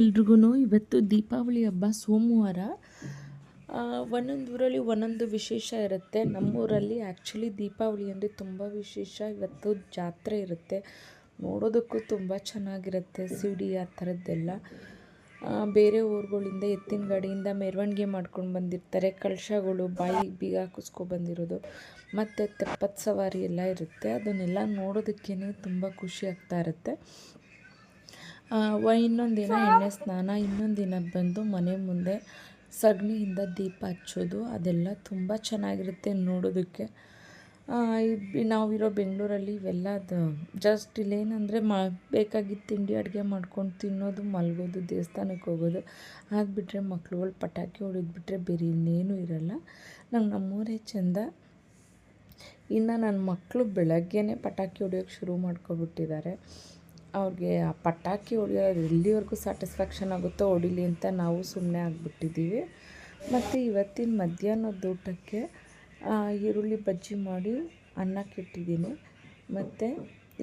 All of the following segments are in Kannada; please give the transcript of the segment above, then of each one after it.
ಎಲ್ರಿಗೂ ಇವತ್ತು ದೀಪಾವಳಿ ಹಬ್ಬ, ಸೋಮವಾರ. ಒಂದೊಂದು ಊರಲ್ಲಿ ಒಂದೊಂದು ವಿಶೇಷ ಇರುತ್ತೆ. ನಮ್ಮೂರಲ್ಲಿ ಆ್ಯಕ್ಚುಲಿ ದೀಪಾವಳಿ ಅಂದರೆ ತುಂಬ ವಿಶೇಷ. ಇವತ್ತು ಜಾತ್ರೆ ಇರುತ್ತೆ. ನೋಡೋದಕ್ಕೂ ತುಂಬ ಚೆನ್ನಾಗಿರುತ್ತೆ ಸಿಡಿ ಆ ಥರದ್ದೆಲ್ಲ. ಬೇರೆ ಊರುಗಳಿಂದ ಎತ್ತಿನ ಗಾಡಿಯಿಂದ ಮೆರವಣಿಗೆ ಮಾಡ್ಕೊಂಡು ಬಂದಿರ್ತಾರೆ. ಕಳಶಗಳು, ಬಾಯಿ ಬೀಗ ಹಾಕಿಸ್ಕೊ ಬಂದಿರೋದು. ಮತ್ತು ತೆಪ್ಪದ ಸವಾರಿ ಎಲ್ಲ ಇರುತ್ತೆ. ಅದನ್ನೆಲ್ಲ ನೋಡೋದಕ್ಕೇ ತುಂಬ ಖುಷಿ ಆಗ್ತಾ ಇರುತ್ತೆ. ಇನ್ನೊಂದು ದಿನ ಎಣ್ಣೆ ಸ್ನಾನ ಇನ್ನೊಂದು ದಿನ ಬಂದು ಮನೆ ಮುಂದೆ ಸಗಣಿಯಿಂದ ದೀಪ ಹಚ್ಚೋದು, ಅದೆಲ್ಲ ತುಂಬ ಚೆನ್ನಾಗಿರುತ್ತೆ ನೋಡೋದಕ್ಕೆ. ನಾವಿರೋ ಬೆಂಗಳೂರಲ್ಲಿ ಇವೆಲ್ಲ ಜಸ್ಟ್ ಇಲ್ಲೇನಂದರೆ ಮಾ ಬೇಕಾಗಿದ್ದ ತಿಂಡಿ ಅಡುಗೆ ಮಾಡ್ಕೊಂಡು ತಿನ್ನೋದು, ಮಲಗೋದು, ದೇವಸ್ಥಾನಕ್ಕೆ ಹೋಗೋದು. ಅದು ಬಿಟ್ಟರೆ ಮಕ್ಳುಗಳು ಪಟಾಕಿ ಹೊಡೆದ್ಬಿಟ್ರೆ ಬೇರೆ ಇನ್ನೇನು ಇರಲ್ಲ. ನಂಗೆ ನಮ್ಮೂರೇ ಚೆಂದ. ಇನ್ನು ನನ್ನ ಮಕ್ಕಳು ಬೆಳಗ್ಗೆನೇ ಪಟಾಕಿ ಹೊಡಿಯೋಕ್ಕೆ ಶುರು ಮಾಡ್ಕೊಬಿಟ್ಟಿದ್ದಾರೆ. ಅವ್ರಿಗೆ ಆ ಪಟಾಕಿ ಹೊಡಿಯೋದು ಎಲ್ಲಿವರೆಗೂ ಸ್ಯಾಟಿಸ್ಫ್ಯಾಕ್ಷನ್ ಆಗುತ್ತೋ ಹೊಡಿಲಿ ಅಂತ ನಾವು ಸುಮ್ಮನೆ ಆಗಿಬಿಟ್ಟಿದ್ದೀವಿ. ಮತ್ತು ಇವತ್ತಿನ ಮಧ್ಯಾಹ್ನದ ಊಟಕ್ಕೆ ಈರುಳ್ಳಿ ಬಜ್ಜಿ ಮಾಡಿ ಅನ್ನಕ್ಕೆ ಇಟ್ಟಿದ್ದೀನಿ. ಮತ್ತು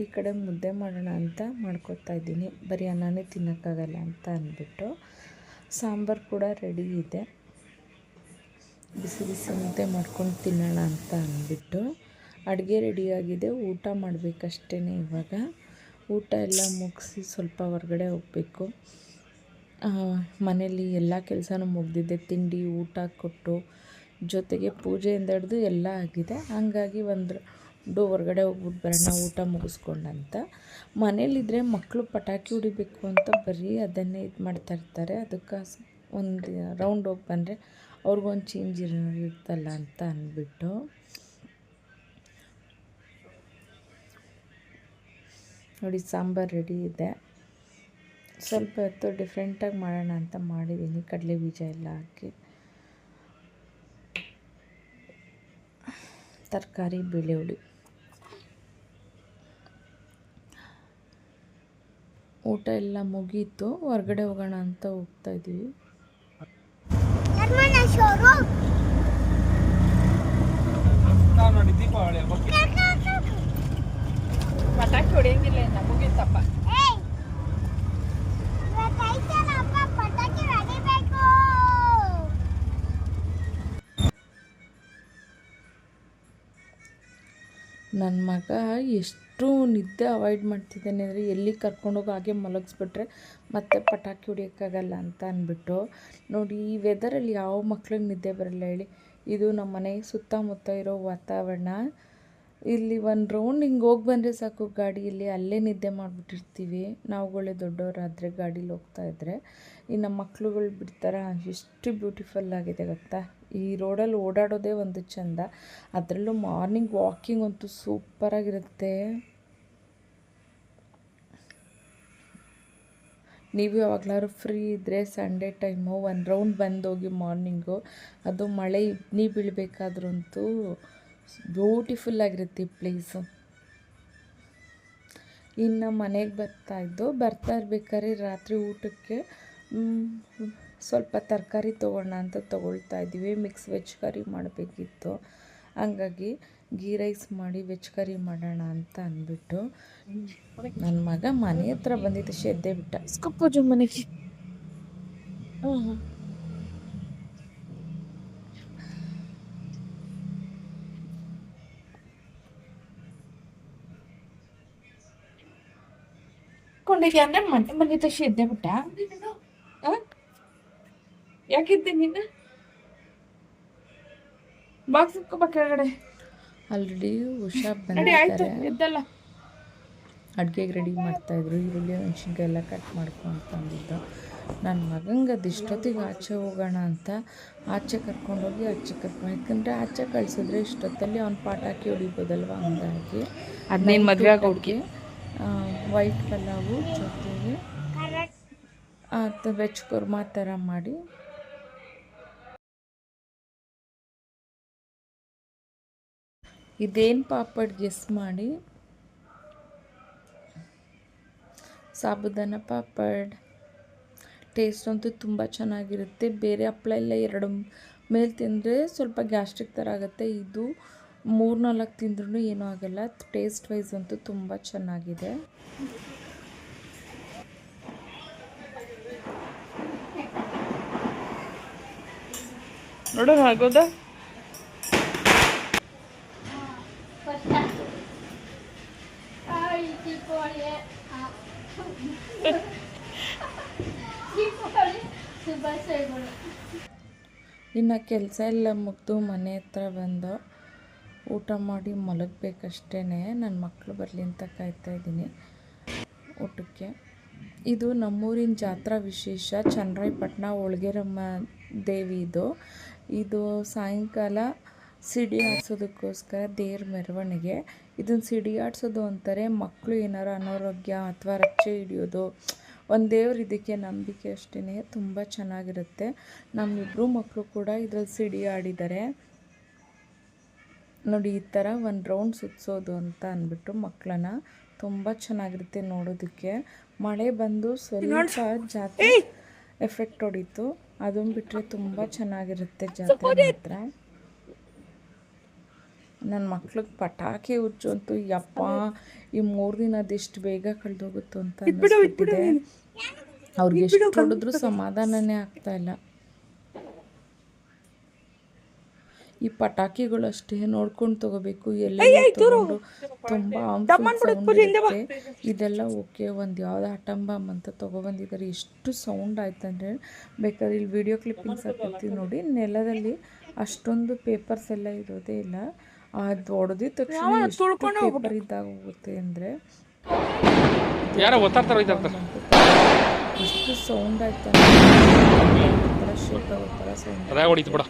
ಈ ಕಡೆ ಮುದ್ದೆ ಮಾಡೋಣ ಅಂತ ಮಾಡ್ಕೊತಾ ಇದ್ದೀನಿ. ಬರೀ ಅನ್ನನೇ ತಿನ್ನೋಕ್ಕಾಗಲ್ಲ ಅಂತ ಅಂದ್ಬಿಟ್ಟು. ಸಾಂಬಾರು ಕೂಡ ರೆಡಿ ಇದೆ. ಬಿಸಿ ಬಿಸಿ ಮುದ್ದೆ ಮಾಡ್ಕೊಂಡು ತಿನ್ನೋಣ ಅಂತ ಅಂದ್ಬಿಟ್ಟು. ಅಡುಗೆ ರೆಡಿಯಾಗಿದೆ ಊಟ ಮಾಡಬೇಕಷ್ಟೇ ಇವಾಗ. ಊಟ ಎಲ್ಲ ಮುಗಿಸಿ ಸ್ವಲ್ಪ ಹೊರಗಡೆ ಹೋಗಬೇಕು. ಮನೇಲಿ ಎಲ್ಲ ಕೆಲಸನೂ ಮುಗಿದಿದೆ. ತಿಂಡಿ, ಊಟ ಕೊಟ್ಟು ಜೊತೆಗೆ ಪೂಜೆಯಿಂದ ಹಿಡಿದು ಎಲ್ಲ ಆಗಿದೆ. ಹಾಗಾಗಿ ಒಂದು ಡೋ ಹೊರಗಡೆ ಹೋಗ್ಬಿಟ್ಟು ಬರೋಣ, ಊಟ ಮುಗಿಸ್ಕೊಂಡಂತ ಮನೇಲಿದ್ದರೆ ಮಕ್ಕಳು ಪಟಾಕಿ ಹೊಡಿಬೇಕು ಅಂತ ಬರೀ ಅದನ್ನೇ ಇದು ಮಾಡ್ತಾ ಇರ್ತಾರೆ. ಅದಕ್ಕೆ ಒಂದು ರೌಂಡ್ ಹೋಗಿ ಬಂದರೆ ಅವ್ರಿಗೊಂದು ಚೇಂಜ್ ಇರುತ್ತಲ್ಲ ಅಂತ ಅಂದ್ಬಿಟ್ಟು ನೋಡಿ ಸಾಂಬಾರು ರೆಡಿ ಇದೆ. ಸ್ವಲ್ಪ ಹೊತ್ತು ಡಿಫ್ರೆಂಟಾಗಿ ಮಾಡೋಣ ಅಂತ ಮಾಡಿದ್ದೀನಿ ಕಡಲೆ ಬೀಜ ಎಲ್ಲ ಹಾಕಿ. ತರಕಾರಿ ಬೆಳ್ಳುಳ್ಳಿ. ಹುಳಿ ಊಟ ಎಲ್ಲ ಮುಗೀತು. ಹೊರಗಡೆ ಹೋಗೋಣ ಅಂತ ಹೋಗ್ತಾ ಇದ್ದೀವಿ. ನೋಡಿ ದೀಪಾವಳಿ ಹೊಡೆಯಂಗಿಲ್ಲ ಇನ್ನ ಮುಗೀತಪ್ಪ. ನನ್ನ ಮಗ ಎಷ್ಟು ನಿದ್ದೆ ಅವಾಯ್ಡ್ ಮಾಡ್ತಿದ್ದಾನೆ ಅಂದರೆ ಎಲ್ಲಿ ಕರ್ಕೊಂಡೋಗಿ ಹಾಗೆ ಮಲಗಿಸ್ಬಿಟ್ರೆ ಮತ್ತೆ ಪಟಾಕಿ ಹೊಡಿಯೋಕ್ಕಾಗಲ್ಲ ಅಂತ ಅಂದ್ಬಿಟ್ಟು. ನೋಡಿ ಈ ವೆದರಲ್ಲಿ ಯಾವ ಮಕ್ಳಿಗೆ ನಿದ್ದೆ ಬರಲ್ಲ ಹೇಳಿ. ಇದು ನಮ್ಮ ಮನೆ ಸುತ್ತಮುತ್ತ ಇರೋ ವಾತಾವರಣ. ಇಲ್ಲಿ ಒಂದು ರೌಂಡ್ ಹಿಂಗೆ ಹೋಗಿ ಬಂದರೆ ಸಾಕು ಗಾಡಿಯಲ್ಲಿ ಅಲ್ಲೇ ನಿದ್ದೆ ಮಾಡಿಬಿಟ್ಟಿರ್ತೀವಿ. ನಾವುಗಳೇ ದೊಡ್ಡವರಾದರೆ ಗಾಡೀಲಿ ಹೋಗ್ತಾ ಇದ್ದರೆ ಇನ್ನು ಮಕ್ಳುಗಳು ಬಿಡ್ತಾರ? ಎಷ್ಟು ಬ್ಯೂಟಿಫುಲ್ ಆಗಿದೆ ಗೊತ್ತಾ? ಈ ರೋಡಲ್ಲಿ ಓಡಾಡೋದೇ ಒಂದು ಚೆಂದ. ಅದರಲ್ಲೂ ಮಾರ್ನಿಂಗ್ ವಾಕಿಂಗ್ ಅಂತೂ ಸೂಪರಾಗಿರುತ್ತೆ ನೀವು ಯಾವಾಗಲಾದ್ರು ಫ್ರೀ ಇದ್ದರೆ ಸಂಡೇ ಟೈಮು ಒಂದು ರೌಂಡ್ ಬಂದೋಗಿ ಮಾರ್ನಿಂಗು ಅದು ಮಳೆ ಇಬ್ಬನಿ ಬೀಳಬೇಕಾದ್ರಂತೂ ಬ್ಯೂಟಿಫುಲ್ ಆಗಿರುತ್ತೆ ಪ್ಲೇಸು ಇನ್ನು ಮನೆಗೆ ಬರ್ತಾ ಇದ್ದು ಬರ್ತಾ ಇರ್ಬೇಕಾದ್ರೆ ರಾತ್ರಿ ಊಟಕ್ಕೆ ಸ್ವಲ್ಪ ತರಕಾರಿ ತೊಗೊಳ್ಳೋಣ ಅಂತ ತೊಗೊಳ್ತಾ ಇದ್ದೀವಿ. ಮಿಕ್ಸ್ ವೆಜ್ ಕರಿ ಮಾಡಬೇಕಿತ್ತು. ಹಂಗಾಗಿ ಗೀ ರೈಸ್ ಮಾಡಿ ವೆಜ್ ಕರಿ ಮಾಡೋಣ ಅಂತ ಅಂದ್ಬಿಟ್ಟು ನನ್ನ ಮಗ ಮನೆ ಹತ್ರ ಬಂದಿದ್ದು ಶೆದ್ದೆ ಬಿಟ್ಟ. ಹ್ಞೂ ಮನೆಗೆ. ಕೊಂಡಿದ್ಯ ಅಂದ್ರೆ ಮನೆ ಮನೆ ತಕ್ಷ ಇದ್ದೆ ಬಿಟ್ಟ? ಯಾಕಿದ್ದೆ ನೀನು? ಬಾಕ್ಸ್ ಇಟ್ಕೋಬಾ ಕೆಳಗಡೆ. ಆಲ್ರೆಡಿ ಹುಷಾರ್ ನಡಿ ಆಯ್ತು ಬಂದಿದ್ದಾರೆ ಎದ್ದಲ್ಲ. ಅಡುಗೆಗೆ ರೆಡಿ ಮಾಡ್ತಾಯಿದ್ರು. ಈರುಳ್ಳಿ ಮೆಣಸಿನ್ಕಾಯಿ ಎಲ್ಲ ಕಟ್ ಮಾಡ್ಕೊಂಡು ತಂದಿದ್ದು ನನ್ನ ಮಗಂಗೆ ಅದು ಇಷ್ಟೊತ್ತಿಗೆ ಆಚೆ ಹೋಗೋಣ ಅಂತ ಆಚೆ ಕರ್ಕೊಂಡೋಗಿ ಆಚೆ ಕರ್ಕೊಂಡು ಯಾಕಂದರೆ ಆಚೆ ಕಳಿಸಿದ್ರೆ ಇಷ್ಟೊತ್ತಲ್ಲಿ ಅವ್ನು ಹಾಕಿ ಹೊಡಿಬೋದಲ್ವ? ಹಂಗಾಗಿ ಹದಿನೈದು ಮದುವೆ ಆಗಿ ಹುಡ್ಗಿ. ವೈಟ್ ಪಲಾವು ಜೊತೆಗೆ ವೆಜ್ ಕುರ್ಮಾ ಥರ ಮಾಡಿ. ಇದೇನು ಪಾಪಡ್ ಗೆಸ್ ಮಾಡಿ? ಸಾಬುದಾನ ಪಾಪಡ್. ಟೇಸ್ಟ್ ಅಂತೂ ತುಂಬ ಚೆನ್ನಾಗಿರುತ್ತೆ. ಬೇರೆ ಹಪ್ಪಳ ಎಲ್ಲ ಎರಡು ಮೇಲೆ ತಿಂದರೆ ಸ್ವಲ್ಪ ಗ್ಯಾಸ್ಟ್ರಿಕ್ ಥರ ಆಗುತ್ತೆ. ಇದು ಮೂರು ನಾಲ್ಕು ತಿಂದ್ರೂ ಏನೂ ಆಗಲ್ಲ. ಟೇಸ್ಟ್ ವೈಸ್ ಅಂತೂ ತುಂಬ ಚೆನ್ನಾಗಿದೆ. ನೋಡೋಣ ಆಗೋದ ಇನ್ನು ಕೆಲಸ ಎಲ್ಲ ಮುಗಿದು ಮನೆ ಹತ್ರ ಬಂದು ಊಟ ಮಾಡಿ ಮಲಗಬೇಕಷ್ಟೇ ನನ್ನ ಮಕ್ಕಳು ಬರಲಿ ಅಂತ ಕಾಯ್ತಾ ಇದ್ದೀನಿ ಊಟಕ್ಕೆ. ಇದು ನಮ್ಮೂರಿನ ಜಾತ್ರಾ ವಿಶೇಷ. ಚನ್ನರಾಯಪಟ್ಟಣ ಒಳಗೆರಮ್ಮ ದೇವಿ ಇದು. ಇದು ಸಾಯಂಕಾಲ ಸಿಡಿ ಆಡ್ಸೋದಕ್ಕೋಸ್ಕರ ದೇವ್ರ ಮೆರವಣಿಗೆ. ಇದನ್ನು ಸಿಡಿ ಆಡಿಸೋದು ಅಂತಾರೆ ಮಕ್ಕಳು ಏನಾರು ಅನಾರೋಗ್ಯ ಅಥವಾ ರಚ್ಚೆ ಹಿಡಿಯೋದು. ಒಂದು ದೇವ್ರ ಇದಕ್ಕೆ ನಂಬಿಕೆ ಅಷ್ಟೇ ತುಂಬ ಚೆನ್ನಾಗಿರುತ್ತೆ. ನಮ್ಮಿಬ್ಬರು ಮಕ್ಕಳು ಕೂಡ ಇದ್ರಲ್ಲಿ ಸಿಡಿ ಆಡಿದ್ದಾರೆ. ನೋಡಿ ಈ ಥರ ಒಂದು ರೌಂಡ್ ಸುತ್ತಿಸೋದು ಅಂತ ಅಂದ್ಬಿಟ್ಟು ಮಕ್ಕಳನ್ನ ತುಂಬ ಚೆನ್ನಾಗಿರುತ್ತೆ ನೋಡೋದಕ್ಕೆ. ಮಳೆ ಬಂದು ಸ್ವಲ್ಪ ಜಾತ್ರೆ ಎಫೆಕ್ಟ್ ಹೊಡೀತು. ಅದನ್ನು ಬಿಟ್ಟರೆ ತುಂಬ ಚೆನ್ನಾಗಿರುತ್ತೆ ಜಾತ್ರೆ ಮಾತ್ರ. ನನ್ನ ಮಕ್ಳಿಗೆ ಪಟಾಕಿ ಉಜ್ಜು ಅಂತೂ ಯಪ್ಪ ಈ ಮೂರು ದಿನ ಅದೆಷ್ಟು ಬೇಗ ಕಳೆದೋಗುತ್ತೋ ಅಂತ ಅವ್ರಿಗೆ ಎಷ್ಟು ಹೊಡೆದ್ರೂ ಸಮಾಧಾನನೇ ಆಗ್ತಾ ಇಲ್ಲ. ಈ ಪಟಾಕಿಗಳು ಅಷ್ಟೇ ನೋಡ್ಕೊಂಡು ತಗೋಬೇಕು ಎಲ್ಲ ತಗೊಂಡು ತುಂಬ. ಇದೆಲ್ಲ ಓಕೆ ಒಂದು ಯಾವ್ದು ಆಟಂ ಬಾಂಬ್ ಅಂತ ತೊಗೊಬಂದಿದ್ದಾರೆ. ಎಷ್ಟು ಸೌಂಡ್ ಆಯ್ತಂದ್ರೆ ಬೇಕಾದ್ರೆ ಇಲ್ಲಿ ವಿಡಿಯೋ ಕ್ಲಿಪ್ಪಿಂಗ್ಸ್ ಹಾಕಿರ್ತೀವಿ ನೋಡಿ ನೆಲದಲ್ಲಿ ಅಷ್ಟೊಂದು ಪೇಪರ್ಸ್ ಎಲ್ಲ ಇರೋದೇ ಇಲ್ಲ. ಅದು ಹೊಡೆದಿದ ತಕ್ಷಣ ಪೇಪರ್ ಇದ್ದಾಗ ಹೋಗುತ್ತೆ ಅಂದರೆ ಯಾರೋ ಎಷ್ಟು ಸೌಂಡ್ ಆಯ್ತು ಶೇಕ್ ಆಗೋ ಥರ ಸೌಂಡ್ ಅದೇ ಹೊಡಿತು ಬಿಡ.